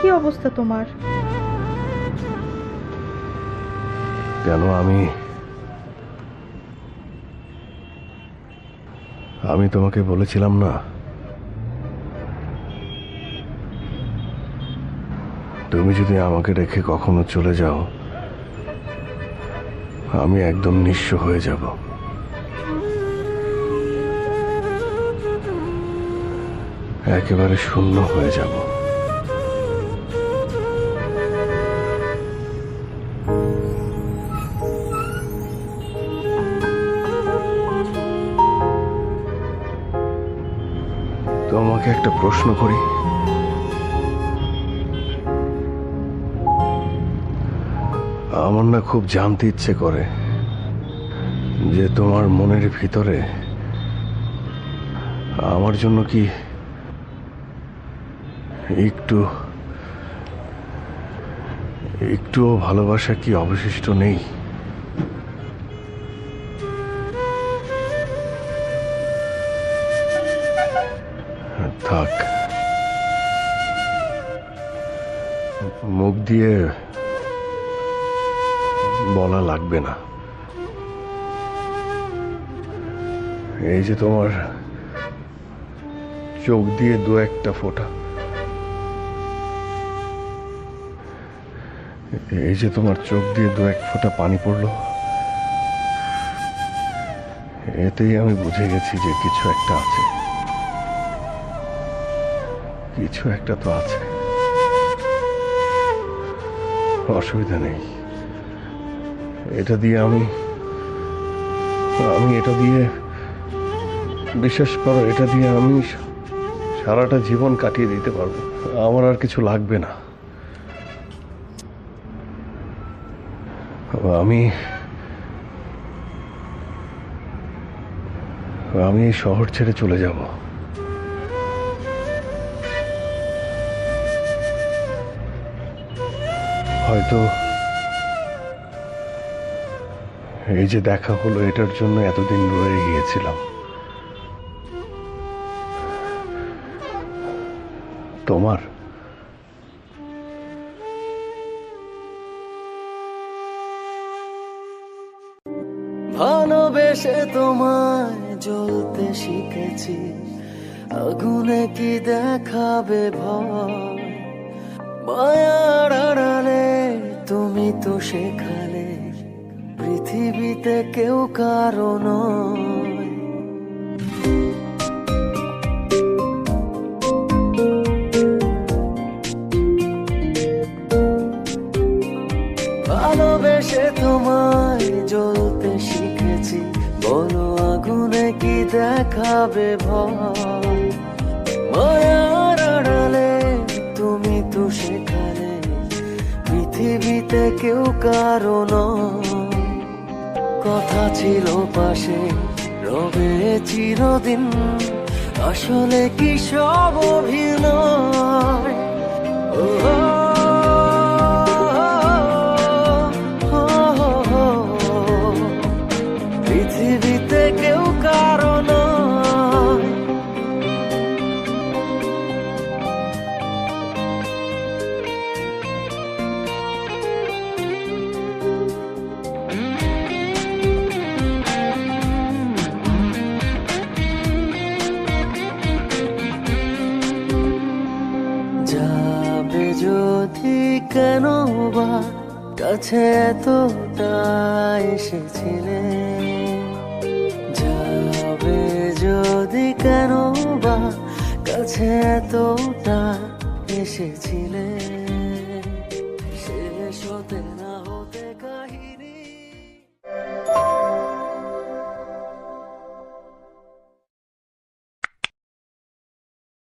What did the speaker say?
কি অবস্থা তোমার? কেন আমি আমি তোমাকে বলেছিলাম না? তুমি যদি আমাকে রেখে কখনো চলে যাও, আমি একদম নিঃস্ব হয়ে যাব। একেবারে শূন্য হয়ে যাব। তোমাকে একটা প্রশ্ন করি। আমার না খুব জানতে ইচ্ছে করে যে তোমার মনের ভিতরে আমার জন্য কি একটু, একটুও ভালোবাসা কি অবশিষ্ট নেই? থাক। মুখ দিয়ে বলা লাগবে না। এই যে তোমার চোখ দিয়ে দু একটা ফোঁটা। এই যে তোমার চোখ দিয়ে দু এক ফোঁটা পানি পড়ল। এতেই আমি বুঝে গেছি যে কিছু একটা আছে। কিছু একটা তো আছে। অসুবিধা নেই। এটা দিয়ে আমি আমি এটা দিয়ে বিশ্বাস করো, এটা দিয়ে আমি সারাটা জীবন কাটিয়ে দিতে পারব। আমার আর কিছু লাগবে না। আমি আমি এই শহর ছেড়ে চলে যাব। হয়তো এই যে দেখা হলো, এটার জন্য এতদিন রয়ে গিয়েছিলাম। তোমার? ভালোবেসে তোমায় জ্বলতে শিখেছি, আগুনে কি দেখাবে ভয়? মায়ার তুমি তো শেখালে পৃথিবীতে কেউ কারণ ভালোবেসে তোমায় জ্বলতে শিখেছি, বলো আগুনে কি দেখাবে ভয়? মায়ার আড়ালে তুমি তো শেখালে পৃথিবীতে কেউ কারণ কথা ছিল পাশে রবে চিরদিন। আসলে কি সব অভিনয়? কেন বা কাছে এতটা এসেছিলে? যাবে যদি কেন বা কাছে এতটা এসেছিলে? শেষ হতে না হতে